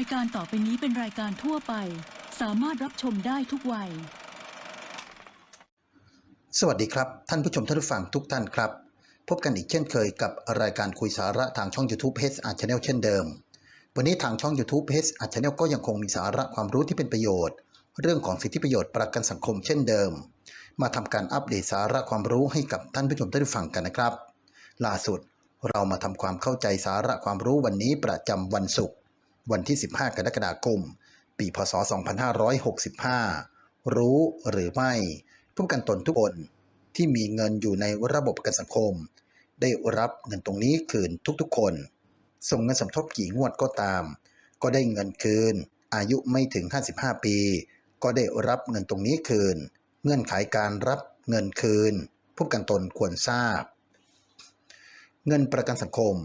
ายการต่อไปนี้เป็นรายการทั่วไป สามารถรับชมได้ทุกวัย สวัสดีครับ ท่านผู้ชมท่านผู้ฟังทุกท่านครับ พบกันอีกเช่นเคยกับรายการคุยสาระทางช่อง YouTube h r Channel เช่นเดิม วันนี้ทางช่อง YouTube h r Channel ก็ยังคงมีสาระความรู้ที่เป็นประโยชน์ เรื่องของสิทธิประโยชน์ประกันสังคมเช่นเดิม มาทำการอัปเดตสาระความรู้ให้กับท่านผู้ชมท่านผู้ฟังกันนะครับ ล่าสุดเรามาทำความเข้าใจสาระความรู้วันนี้ประจำวันศุกร์ วันที่ 15 กรกฎาคม ปี พศ 2565 รู้หรือไม่ผู้ประกันตนทุกคนที่มีเงินอยู่ในระบบประกันสังคม ได้รับเงินตรงนี้คืนทุกๆ คน ส่งเงินสมทบกี่งวดก็ตาม ก็ได้เงินคืน อายุไม่ถึง 55 ปี ก็ได้รับเงินตรงนี้คืน เงื่อนไขการรับเงินคืน ผู้ประกันตนควรทราบ เงินประกันสังคม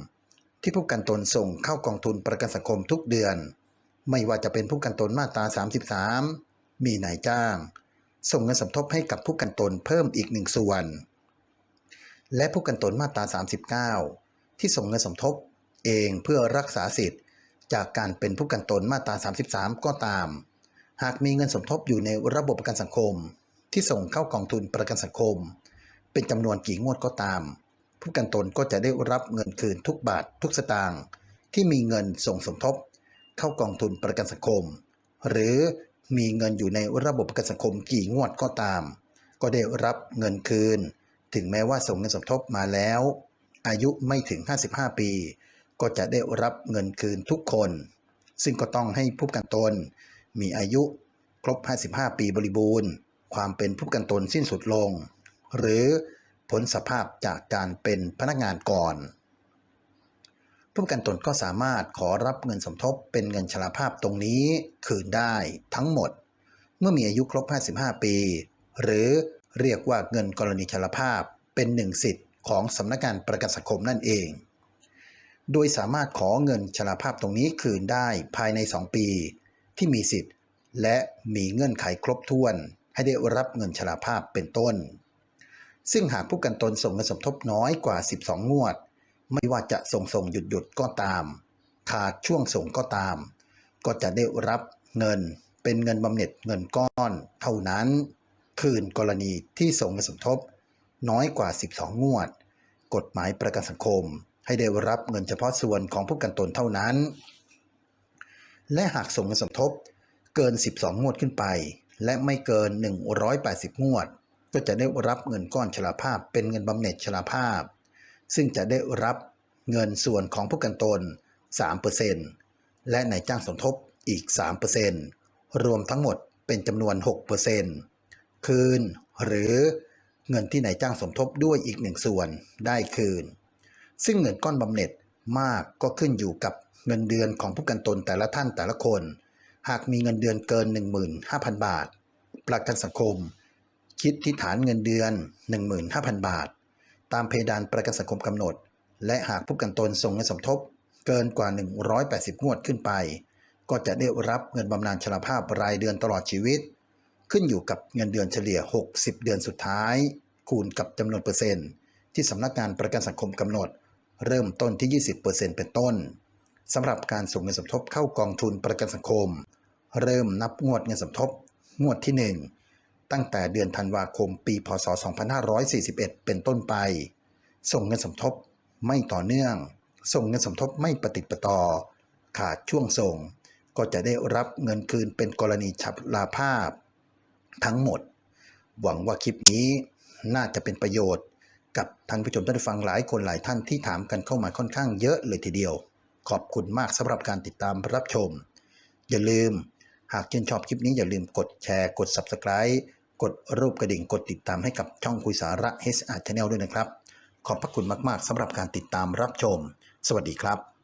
ที่ผู้กันตนส่งเข้ากองทุนประกันสังคมทุกเดือน ไม่ว่าจะเป็นผู้กันตนมาตรา 33 มีนายจ้าง ส่งเงินสมทบให้กับผู้กันตนเพิ่มอีกหนึ่งส่วน และผู้กันตนมาตรา 39 ที่ส่งเงินสมทบเองเพื่อรักษาสิทธิ์ จากการเป็นผู้กันตนมาตรา 33 ก็ตาม หากมีเงินสมทบอยู่ในระบบประกันสังคม ที่ส่งเข้ากองทุนประกันสังคม เป็นจำนวนกี่งวดก็ตาม ผู้กันตนก็จะได้รับเงินคืนทุกบาททุกสตางค์ที่มีเงินส่งสมทบ เข้ากองทุนประกันสังคม หรือมีเงินอยู่ในระบบประกันสังคมกี่งวดก็ตาม ก็ได้รับเงินคืน ถึงแม้ว่าส่งเงินสมทบมาแล้ว อายุไม่ถึง 55 ปี ก็จะได้รับเงินคืนทุกคน ซึ่งก็ต้องให้ผู้กันตน มีอายุครบ 55 ปีบริบูรณ์ ความเป็นผู้กันตนสิ้นสุดลง หรือ พ้นสภาพจากการเป็นพนักงานก่อน ผู้ประกันตนก็สามารถขอรับเงินสมทบเป็นเงินชราภาพตรงนี้คืนได้ทั้งหมด เมื่อมีอายุครบ 55 ปี หรือเรียกว่าเงินกรณีชราภาพเป็นหนึ่งสิทธิ์ของสำนักงานประกันสังคมนั่นเอง โดยสามารถขอเงินชราภาพตรงนี้คืนได้ภายใน 2 ปี ที่มีสิทธิ์ และมีเงื่อนไขครบถ้วน ให้ได้รับเงินชราภาพเป็นต้น ซึ่งหากผู้กันตนส่งเงินสมทบน้อยกว่า 12 งวด ไม่ว่าจะส่งส่งหยุดหยุดก็ตาม ขาดช่วงส่งก็ตาม ก็จะได้รับเงินเป็นเงินบำเหน็จเงินก้อน เท่านั้น คืนกรณีที่ส่งเงินสมทบ น้อยกว่า 12 งวด กฎหมายประกันสังคม ให้ได้รับเงินเฉพาะส่วนของผู้กันตนเท่านั้น และหากส่งเงินสมทบเกิน 12 งวดขึ้นไป และไม่เกิน 180 งวด ก็จะได้รับเงินก้อนชราภาพ เป็นเงินบำเหน็จชราภาพ ซึ่งจะได้รับเงินส่วนของผู้กันตน 3%และนายจ้างสมทบอีก 3%รวมทั้งหมดเป็นจำนวน 6%คืน หรือเงินที่นายจ้างสมทบด้วยอีกหนึ่งส่วนได้คืน ซึ่งเงินก้อนบำเหน็จมากก็ขึ้นอยู่กับเงินเดือนของผู้กันตนแต่ละท่านแต่ละคน หากมีเงินเดือนเกิน 15,000 บาท ประกันสังคม คิดที่ฐานเงินเดือน 15,000 บาท ตามเพดานประกันสังคมกำหนด และหากผู้กันตนส่งเงินสมทบ เกินกว่า 180 งวดขึ้นไป ก็จะได้รับเงินบำนาญชราภาพรายเดือนตลอดชีวิต ขึ้นอยู่กับเงินเดือนเฉลี่ย 60 เดือนสุดท้าย คูณกับจำนวนเปอร์เซ็นต์ ที่สำนักงานประกันสังคมกำหนด เริ่มต้นที่ 20%เป็นต้นสำหรับการส่งเงินสมทบเข้ากองทุนประกันสังคม เริ่มนับงวดเงินสมทบ งวดที่ 1 ตั้งแต่เดือนธันวาคมปี พศ 2541 เป็นต้นไป ส่งเงินสมทบไม่ต่อเนื่อง ส่งเงินสมทบไม่ปฏิดประต่อ ขาดช่วงส่ง ก็จะได้รับเงินคืนเป็นกรณีฉับลาภาพ ทั้งหมด หวังว่าคลิปนี้น่าจะเป็นประโยชน์ กับท่านผู้ชมท่านผู้ฟังหลายคนหลายท่านที่ถามกันเข้ามาค่อนข้างเยอะเลยทีเดียว ขอบคุณมากสำหรับการติดตามรับชม อย่าลืม หากชื่นชอบคลิปนี้อย่าลืมกดแชร์กด Subscribe กดรูปกระดิ่งกดติดตามให้กับช่องคุยสาระ HR Channel ด้วยนะครับ ขอบพระคุณมาก ๆสำหรับการติดตามรับชม สวัสดีครับ